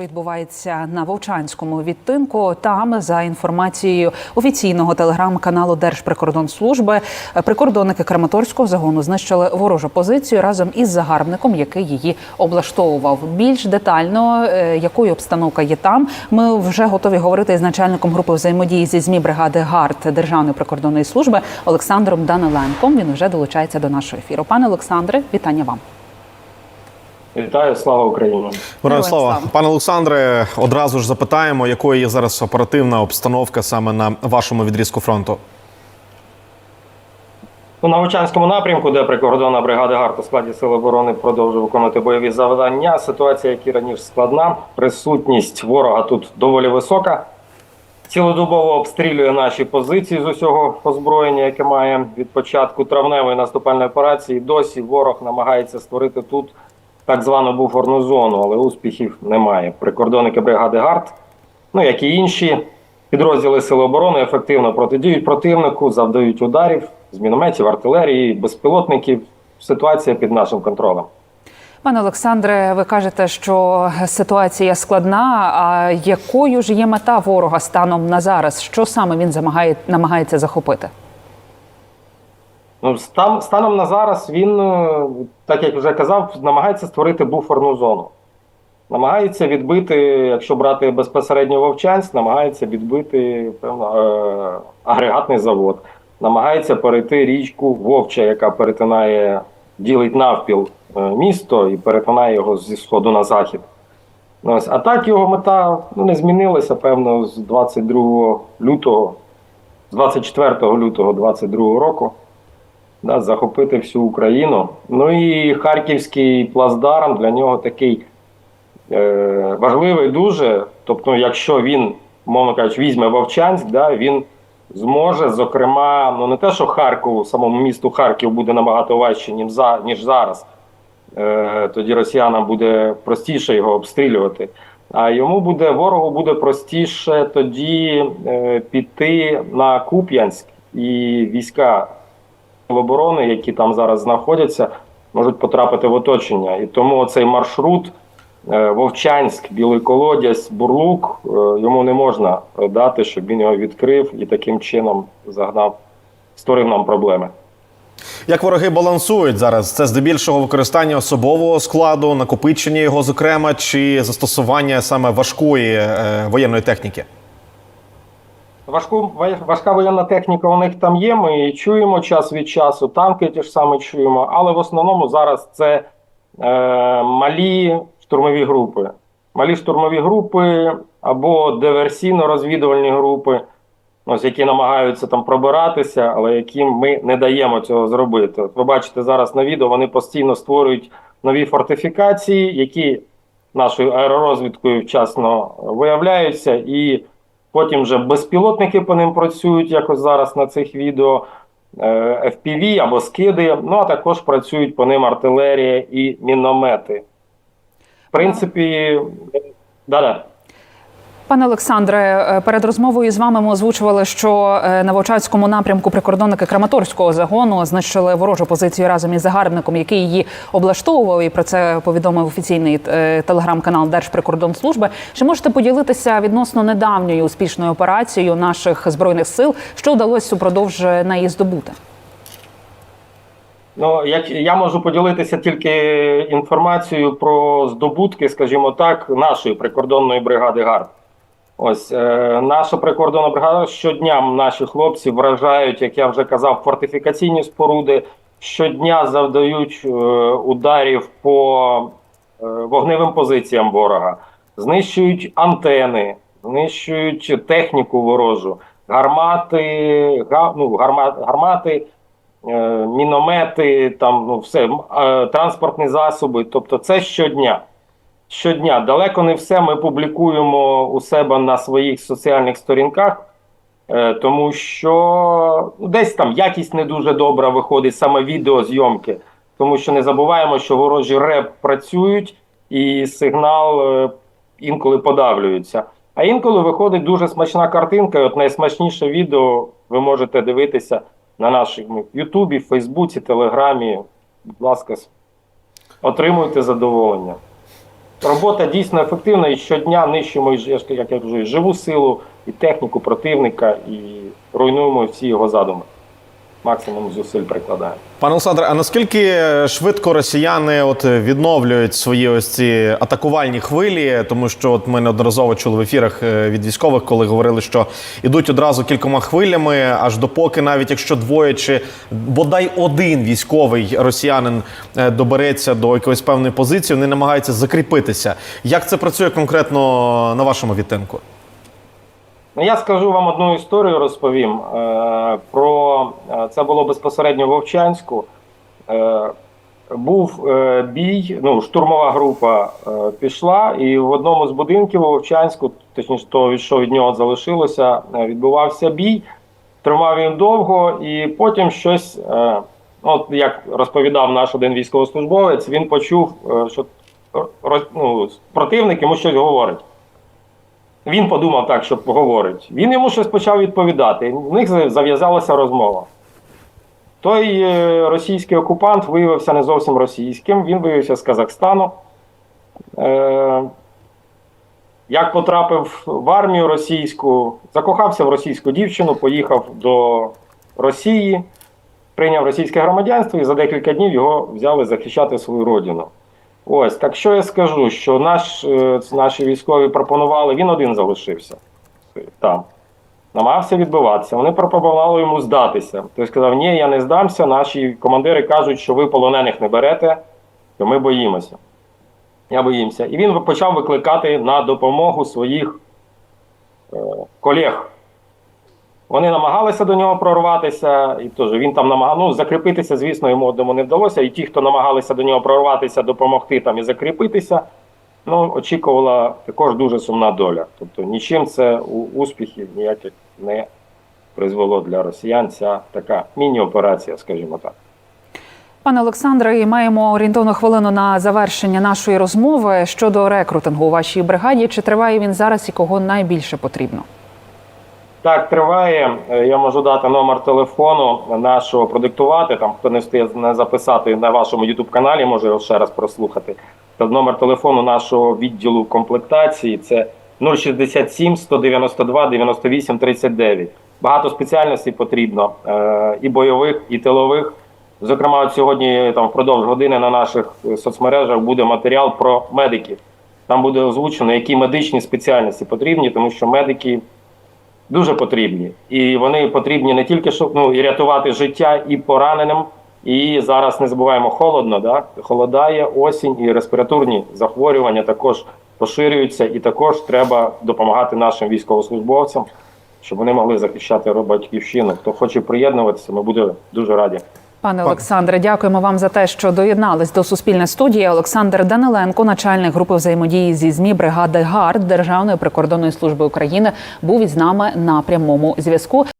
Відбувається на Вовчанському відтинку. Там, за інформацією офіційного телеграм-каналу Держприкордонслужби, прикордонники Краматорського загону знищили ворожу позицію разом із загарбником, який її облаштовував. Більш детально, е, якою обстановка є там, ми вже готові говорити з начальником групи взаємодії зі змі бригади ГАРД Державної прикордонної служби Олександром Даниленком. Він вже долучається до нашого ефіру. Пане Олександре, вітання вам. Вітаю, слава Україні! Героям слава. Пане Олександре, одразу ж запитаємо, якою є зараз оперативна обстановка саме на вашому відрізку фронту. На Вовчанському напрямку, де прикордонна бригада ГАРД у складі Сил оборони продовжує виконувати бойові завдання. Ситуація, як і раніше, складна. Присутність ворога тут доволі висока. Цілодобово обстрілює наші позиції з усього озброєння, яке має від початку травневої наступальної операції. Досі ворог намагається створити тут так звану буферну зону, але успіхів немає. Прикордонники бригади ГАРД, ну як і інші підрозділи Сил оборони, ефективно протидіють противнику, завдають ударів з мінометів, артилерії, безпілотників. Ситуація під нашим контролем. Пане Олександре, ви кажете, що ситуація складна. А якою ж є мета ворога станом на зараз? Що саме він намагається захопити? Ну, стан, станом на зараз він, е, так як вже казав, намагається створити буферну зону. Намагається відбити, якщо брати безпосередньо Вовчанськ, намагається відбити певно, е, агрегатний завод. Намагається перейти річку Вовча, яка перетинає, ділить навпіл е, місто і перетинає його зі сходу на захід. Ну, Ось. А так його мета ну, не змінилася, певно, з 22 лютого, з 24 лютого 22 року да, захопити всю Україну. Ну і Харківський плацдарм для нього такий е, важливий дуже. Тобто, якщо він, мовно кажучи, візьме Вовчанськ, да, він зможе, зокрема, ну не те, що Харкову, самому місту Харків буде набагато важче, ніж, за, ніж зараз. Е, тоді росіянам буде простіше його обстрілювати. А йому буде ворогу буде простіше тоді е, піти на Куп'янськ і війська Сил оборони, які там зараз знаходяться, можуть потрапити в оточення. І тому цей маршрут е, Вовчанськ, Білий Колодязь, Бурлук е, йому не можна дати, щоб він його відкрив і таким чином загнав, створив нам проблеми. Як вороги балансують зараз? Це здебільшого використання особового складу, накопичення його, зокрема, чи застосування саме важкої е, воєнної техніки? Важку, важка воєнна техніка у них там є. Ми її чуємо час від часу, танки ті ж саме чуємо, але в основному зараз це е, малі штурмові групи. Малі штурмові групи або диверсійно-розвідувальні групи, ось, які намагаються там пробиратися, але яким ми не даємо цього зробити. От ви бачите зараз на відео, вони постійно створюють нові фортифікації, які нашою аеророзвідкою вчасно виявляються і. Потім вже безпілотники по ним працюють, якось зараз на цих відео, е, FPV або скиди. Ну а також працюють по ним артилерія і міномети. В принципі, да-да. Пане Олександре, е, перед розмовою з вами ми озвучували, що е, на Вовчанському напрямку прикордонники Краматорського загону знищили ворожу позицію разом із загарбником, який її облаштовував. І про це повідомив офіційний е, телеграм-канал Держприкордонслужби. Чи можете поділитися відносно недавньою успішною операцією наших збройних сил, що вдалося упродовж неї здобути? Ну, як я можу поділитися тільки інформацією про здобутки, скажімо так, нашої прикордонної бригади ГАРД. Ось е, наша прикордонна бригада щодня наші хлопці вражають, як я вже казав, фортифікаційні споруди. Щодня завдають е, ударів по е, вогневим позиціям ворога, знищують антени, знищують техніку ворожу, гармати, га, ну, гарма, гармати, е, міномети, там ну все, е, транспортні засоби. Тобто, це щодня щодня. Далеко не все ми публікуємо у себе на своїх соціальних сторінках, е, тому що ну, десь там якість не дуже добра виходить, саме відеозйомки. Тому що не забуваємо, що ворожі реп працюють і сигнал е, інколи подавлюється. А інколи виходить дуже смачна картинка. І от найсмачніше відео ви можете дивитися на нашому Ютубі, Фейсбуці, Телеграмі. Будь ласка, отримуйте задоволення. Робота дійсно ефективна і щодня нищимо, як я кажу, живу силу, і техніку противника, і руйнуємо всі його задуми. Максимум зусиль прикладаємо. Пане Олександре, а наскільки швидко росіяни от відновлюють свої ось ці атакувальні хвилі? Тому що от ми неодноразово чули в ефірах е, від військових, коли говорили, що ідуть одразу кількома хвилями, аж допоки, навіть якщо двоє чи бодай один військовий росіянин е, добереться до якоїсь певної позиції, вони намагаються закріпитися. Як це працює конкретно на вашому відтинку? Ну, я скажу вам одну історію, розповім. Е, про е, це було безпосередньо Вовчанську. Е, був бій, ну, штурмова група пішла, і в одному з будинків у Вовчанську, точніше, того, що від нього залишилося, відбувався бій. Тримав він довго, і потім щось, е, от як розповідав наш один військовослужбовець, він почув, що ну, противник йому щось говорить. Він подумав так, що говорить. Він йому щось почав відповідати. В них зав'язалася розмова. Той е, російський окупант виявився не зовсім російським, він виявився з Казахстану. Е, як потрапив в армію російську, закохався в російську дівчину, поїхав до Росії, прийняв російське громадянство і за декілька днів його взяли захищати свою родину. Ось, так що я скажу, що наш, е, наші військові пропонували, він один залишився там. Намагався відбиватися. Вони пропонували йому здатися. Той сказав, ні, я не здамся. Наші командири кажуть, що ви полонених не берете, то ми боїмося. Я боїмся. І він почав викликати на допомогу своїх е, колег. Вони намагалися до нього прорватися, і теж він там намагав, ну, закріпитися, звісно, йому одному не вдалося. І ті, хто намагалися до нього прорватися, допомогти там і закріпитися, ну, очікувала також дуже сумна доля. Тобто нічим це у- успіхів ніяких не призвело для росіян. Ця така міні-операція, скажімо так. Пане Олександре, і маємо орієнтовну хвилину на завершення нашої розмови щодо рекрутингу у вашій бригаді. Чи триває він зараз і кого найбільше потрібно? Так, триває. Е, Я можу дати номер телефону нашого продиктувати. Там хто не встиг не записати на вашому youtube каналі, може його ще раз прослухати. Та номер телефону нашого відділу комплектації це 067 192 98 39. Багато спеціальностей потрібно е, і бойових, і тилових. Зокрема, от сьогодні там впродовж години на наших е, соцмережах буде матеріал про медиків. Там буде озвучено, які медичні спеціальності потрібні, тому що медики дуже потрібні. І вони потрібні не тільки щоб ну, і рятувати життя і пораненим. І зараз не забуваємо холодно, да? холодає осінь, і респіраторні захворювання також поширюються, і також треба допомагати нашим військовослужбовцям, щоб вони могли захищати батьківщину. Хто хоче приєднуватися, ми будемо дуже раді. Пане Олександре, дякуємо вам за те, що доєднались до суспільної студії. Олександр Даниленко, начальник групи взаємодії зі змі бригади ГАРД Державної прикордонної служби України, був із нами на прямому зв'язку.